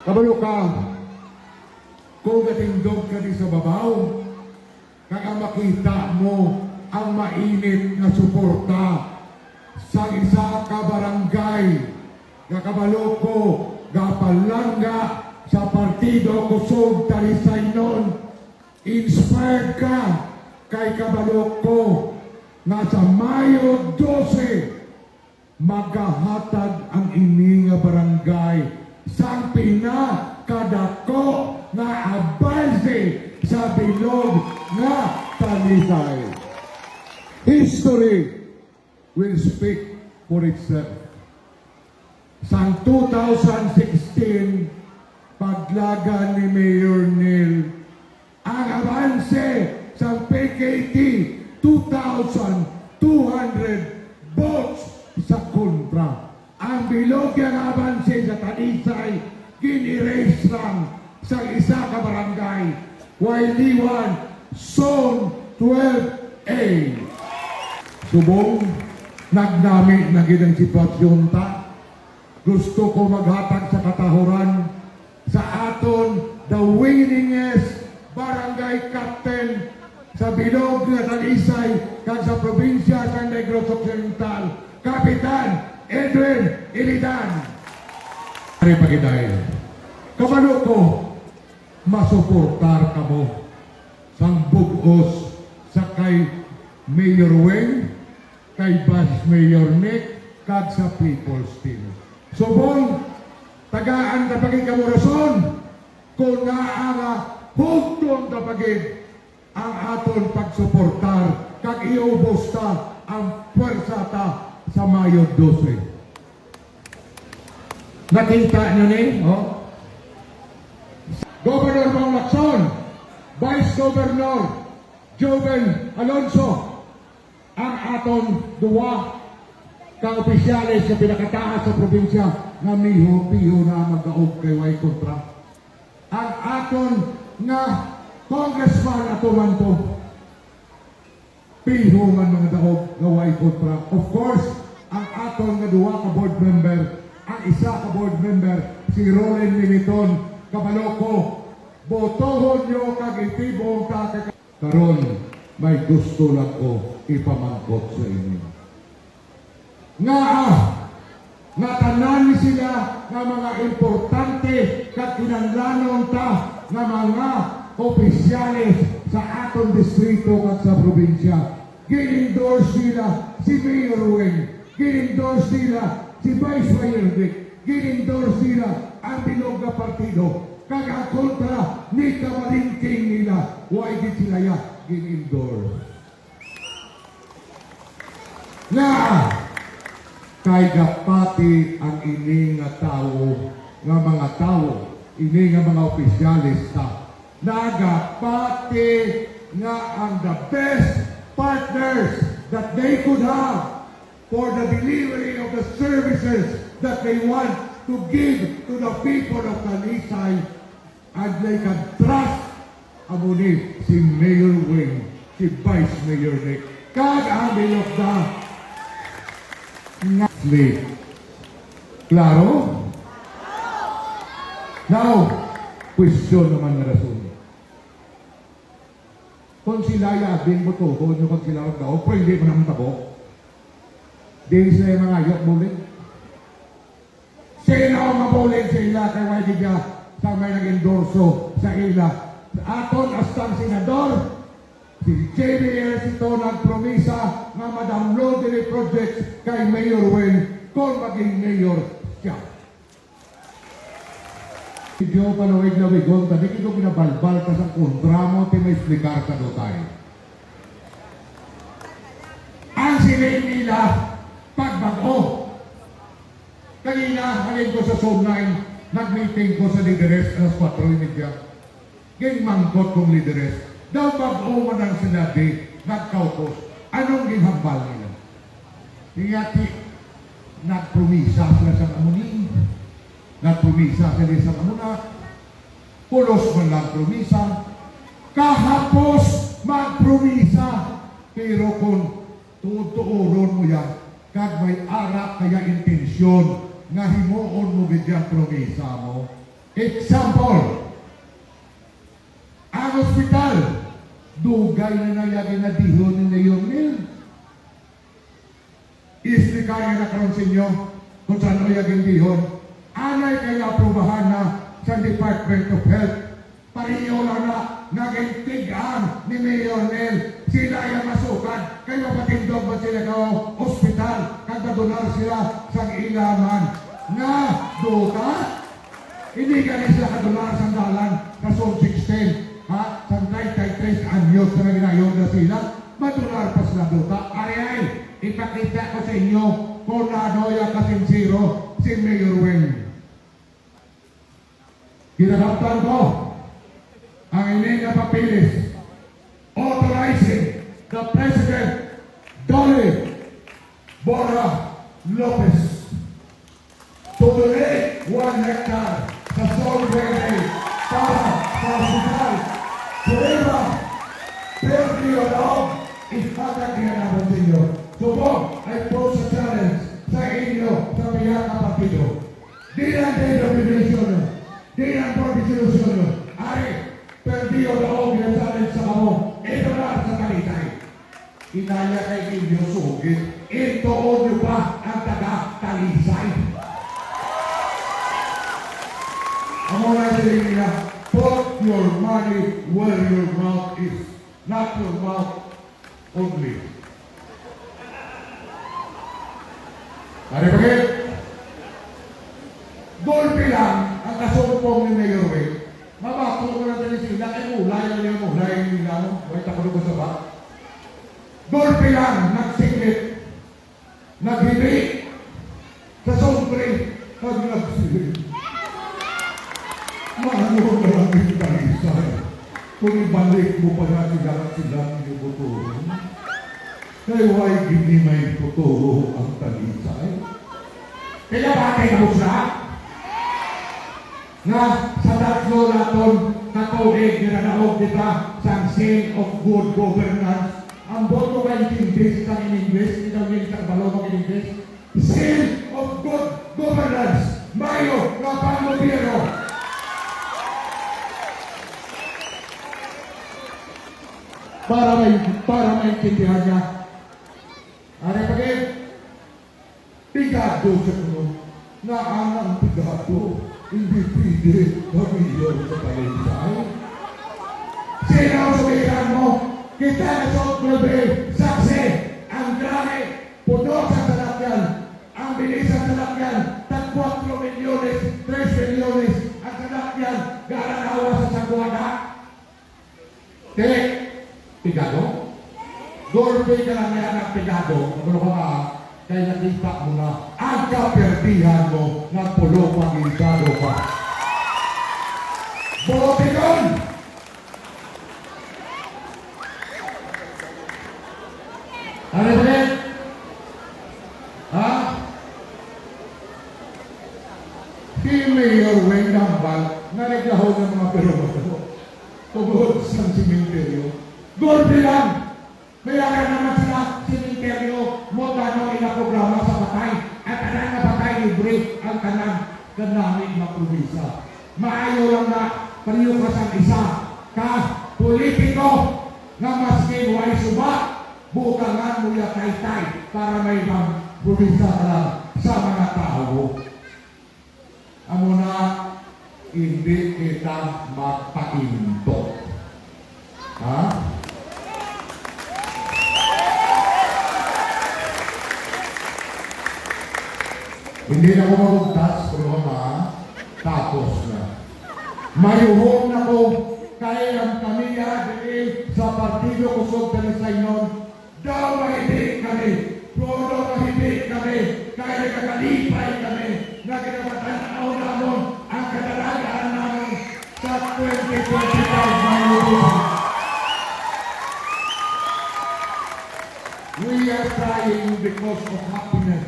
Kabalo ka, kung natindog ka di sa babaw, kaya makita mo ang mainit na suporta sa isa ka barangay nga kabalo ko gapalanga sa partido kusog talisay nun. Inspired ka kay kabalo ko na sa Mayo 12 magahatag ang ini nga barangay sa pinakadako nga abalse sa bilog nga talisay. History will speak for itself. Sa 2016, paglaga ni Mayor Neil, ang avanse sa PKT 2,200 bilog yung avanse sa Talisay, gin-erase lang sa isa ka barangay. While Liwan, Zone 12A. Subong, nagnami na ginang sitwasyon ta. Gusto ko maghatag sa katahuran sa aton the winningest barangay captain sa bilog nga Talisay kag sa probinsya sa Negros Occidental, Kapitan Edwin Ilidan. Ari pagiday. Kabalo ko, masuportar ka mo sang bugos sa kay Mayor Weng, kay Vice Mayor Nick, kag sa People's Team. Subong, tagaan tapagin ka mo rason, kung naara hugton tapagin ang aton pagsuportar, kag iubos ta ang puwersa ta sa Mayo 12. Nakita nyo ni, oh? Governor Bang Lacson, Vice Governor Joven Alonso, ang aton duwa ka opisyalis sa pinakataas sa probinsya nga miho piho na magaog kay way kontra. Ang aton nga congressman ato man to piho man mga daog nga way kontra. Of course, ang aton nga duwa ka board member, ang isa ka board member si Roland Militon Kabaloko. Botohon nyo kag itibong ta kay karon may gusto lang ko ipamangkot sa inyo. Nga ah, nga tanan sila nga mga importante kag kinanglanon ta nga mga opisyales sa aton distrito at sa probinsya. Gin-endorse nila si Mayor Weng. Gin-endorse nila si Vice Mayor Vic. Gin-endorse nila ang bilog na partido. Kaga kontra ni kamalingking nila. Why di sila ya gin-endorse? Nga kay gapati ang ini nga tao nga mga tao ini nga mga opisyalis ta nagapati nga ang the best partners that they could have for the delivery of the services that they want to give to the people of Talisay and they can trust amuni si Mayor Wing, si Vice Mayor Nick. Kag ang bilog na Ngasli. Klaro? Now, question naman na rason. Kung sila yabing mo to, kung nyo kung sila pero hindi mo naman tabo. Di sila yung mga yok bulit. Sino ang mabulit sa ila kay Wadi sa may nag-endorso sa ila. Aton astang senador, Si JBS ito nagpromisa na ma-download din project kay Mayor Wen kung maging mayor siya. Video palawig na wigon, tadi kito pinabalbal ka sa kontramo ti may explikar sa dotay. Ang silin nila. Kanina, halin ko sa Zone 9, nag-meeting ko sa lideres alas 4.30. Ging mangkot kong lideres. Daw bago mo nang sinabi, nagkautos. Anong ginhambal nila? Tingati, nagpromisa sila sa amunin. Nagpromisa sila sa amuna. Pulos man lang promisa. Kahapos magpromisa. Pero kung tutuuron mo yan, kag may ara kaya intensyon nga himuon mo bidyang promisa mo, Example, ang ospital, dugay na nayagi na dihon ni Mayor Neil. Istikaya na karon sa inyo kung saan nayaging dihon. Anay kaya aprobahan na sa Department of Health. Pareho lang na naging tigaan ni Mayor Neil. Sila yung masukan. Kaya patindog ba sila ka ospital? Kagadunar sila sa ilaman. Nga, duta, hindi rin sila kadular sa dalan sa Zone 16. Ha? Sa 93 anyos na ginayon na sila. Madular pa sila duta. Ari ay, ipakita ko sa inyo kung ano yung kasinsiro si Mayor Wayne. Kinakaptan ko ang ining na papilis authorizing the President Dolly Bora Lopez. To donate one hectare sa Sol Verde para sa hospital. Prueba, perdiyo daw, ihatag niya na sa inyo. Subok ay pose sa challenge sa inyo sa piyaka partido. Di lang tayo domination, di lang daw Inaya kay inyo sugit. Ito nyo pa ang taga-talisay. Ang mga sabihin nila, put your money where your mouth is, not your mouth only. Pare bakit? Golpe lang ang kasumpong ni Mayor Way. Mabato ko na din sila, ay ulay lang yung ulay nila, no? Wait ako ko sa ba? Golpe lang, nagsiklit, naghili, sa sobre, pag nagsilip. Mahalo na lang yung talisay. Kung ibalik mo pa na sila at sila yung buturo. Kaya why hindi may buturo ang talisay? Kaya bakit mo siya? Na sa tatlo naton katulid na nanaog kita sa sin of good governance. Ang boto ka in English, sa in English, ikaw yung sa balong in English. Sin of good governance. Mayo, kapang gobyerno. para may para maintindihan niya. Ano pagin? Pigado sa kuno. Na ang pigado, hindi pwede pamilyo sa palisay. Sino ang sabihan mo? Kita na sa Oklobe, saksi, ang grahe, puno sa salakyan, ang bilis sa salakyan, tag 4 milyones, 3 milyones, ang salakyan, garanawa sa sagwada. Tek, pigado? Golpe ka lang na anak pigado, ano ka ba? Kaya nakita mo na ang kapertihan mo ng pulo pangintado pa. Bote Ano? Ha? Si Mayor na naglaho ng mga pero Tungkol sa simenteryo. Golpe lang! Kaya naman sila simenteryo mo gano'ng inaprograma sa patay. At kanang na patay libre ang kanang kanaming maprobisa. Maayo lang na pariyo ka sa isa ka politiko na maski mo ay suba bukangan mo ya tay para may ibang probisa ka lang sa mga tao. Amo na hindi kita magpainto. Ha? Hindi na ako magugtas, pero ma, tapos na. Mayuhong na ko, kaya nakakalipay kami, na kinapatanaw namin ang kadalagaan namin sa 2025 Mayuhong. We are trying because of happiness.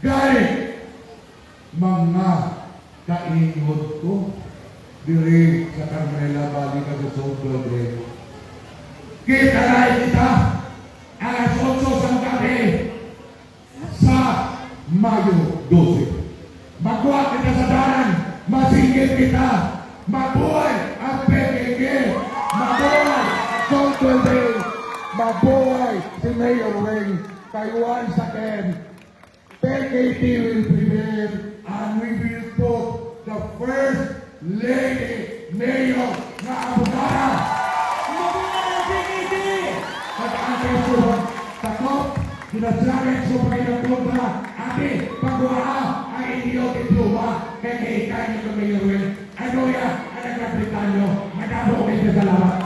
Galit mga kaingot ko diri sa Carmela Valley sa Sobrang Kita na kita alas 8 sa gabi sa Mayo 12. Magkuha kita sa Masingit kita! Mabuhay ang PKK! Mabuhay ang Control Day! Mabuhay si Mayor Wing! Taiwan sa Ken! PKT will prevail and we will put the first lady mayor na abogada at ang kasunod takot sinasabi sa pagkakang kontra ati pagwaa ang inyong diploma kay kayo ng mayor Wing. Ano yan ang nagkapitan nyo? Nagkabo kayo sa salamat.